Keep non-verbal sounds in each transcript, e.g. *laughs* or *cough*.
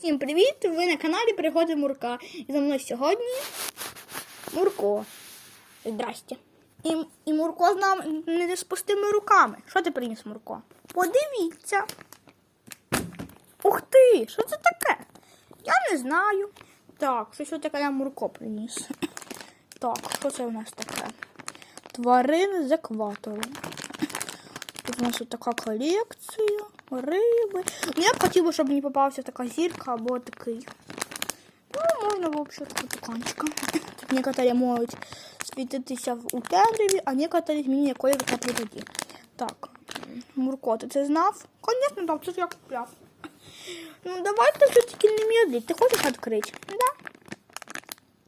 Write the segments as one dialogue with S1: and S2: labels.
S1: Всім привіт! Ви на каналі Пригоди Мурка. І за мною сьогодні Мурко. Здрасте. І, і Мурко з нами не з пустими руками. Що ти приніс, Мурко? Подивіться. Ух ти! Що це таке? Я не знаю. Так, що таке нам Мурко приніс? Так, що це у нас таке? Тварини з екватору. Тут у нас така колекція, риби. Ну, я б хотіла, щоб мені попався така зірка або такий. Ну, можна взагалі стаканчика. *laughs* Тут некоторі можуть світитися в- у темряві, а некоторі змінює колір та при воді. Так, м, Мурко, ти це знав? Звісно, так, це ж я купляв. Ну, давайте все таки не медлить. Ти хочеш відкрити? Да?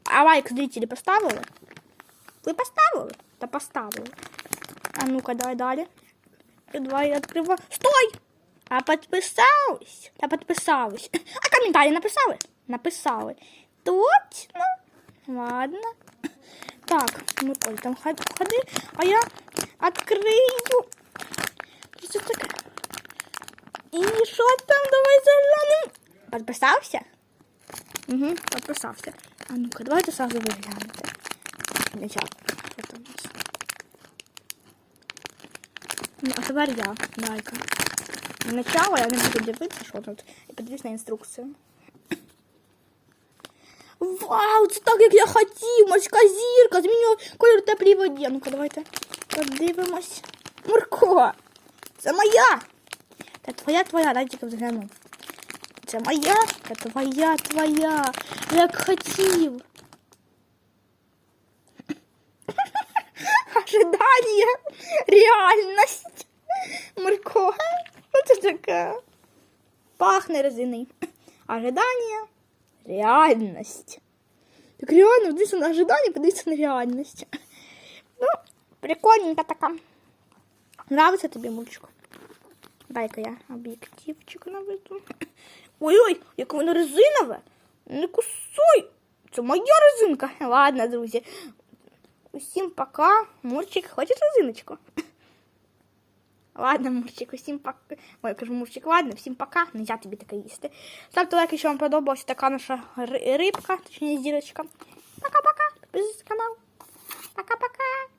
S1: А лайк зрителі поставили? Ви поставили? Та поставили. А ну-ка, давай далі. Давай открывай. Стой! А подписались? Та подписались. *laughs* А комментарий написали? Написали. Точно? Ладно. Так, ну Коль, там ходи, а я открою. Що це таке? І що там? Давай заглянемо. Подписався? Угу, подписався. А ну-ка, давайте сразу нас? Ну, а тепер я, Дайка. Начало я не буду дивитися, що тут. І подивись на інструкцію. Вау, це так, як я хотів! Морська зірка! Змінює кольор теплій воді. Ну-ка, давайте подивимось. Мурко! Це моя! Та твоя, твоя, дай тільки взгляну. Це моя, та твоя, твоя. Як хотів. *laughs* Ожидание, реальность. Мурко, це таке? Пахне резиною. Ожидание, реальность. Так реально, дивіться на ожидание, подивіться на реальность. Ну, прикольненька така. Нравиться тобі мультик? Дай-ка я об'єктивчик наведу. Ой-ой, яке воно резинове. Не кусуй. Це моя резинка. Ладно, друзі. Усім пока. Мурчик, хочеш резиночку? Ладно, Мурчик, усім пока. Ой, я кажу, Мурчик, ладно, всім пока. Нельзя тобі таке їсти. Ставте лайк, якщо вам подобалася така наша рибка, точніше зірочка. Пока-пока. Підписуйтесь на канал. Пока-пока.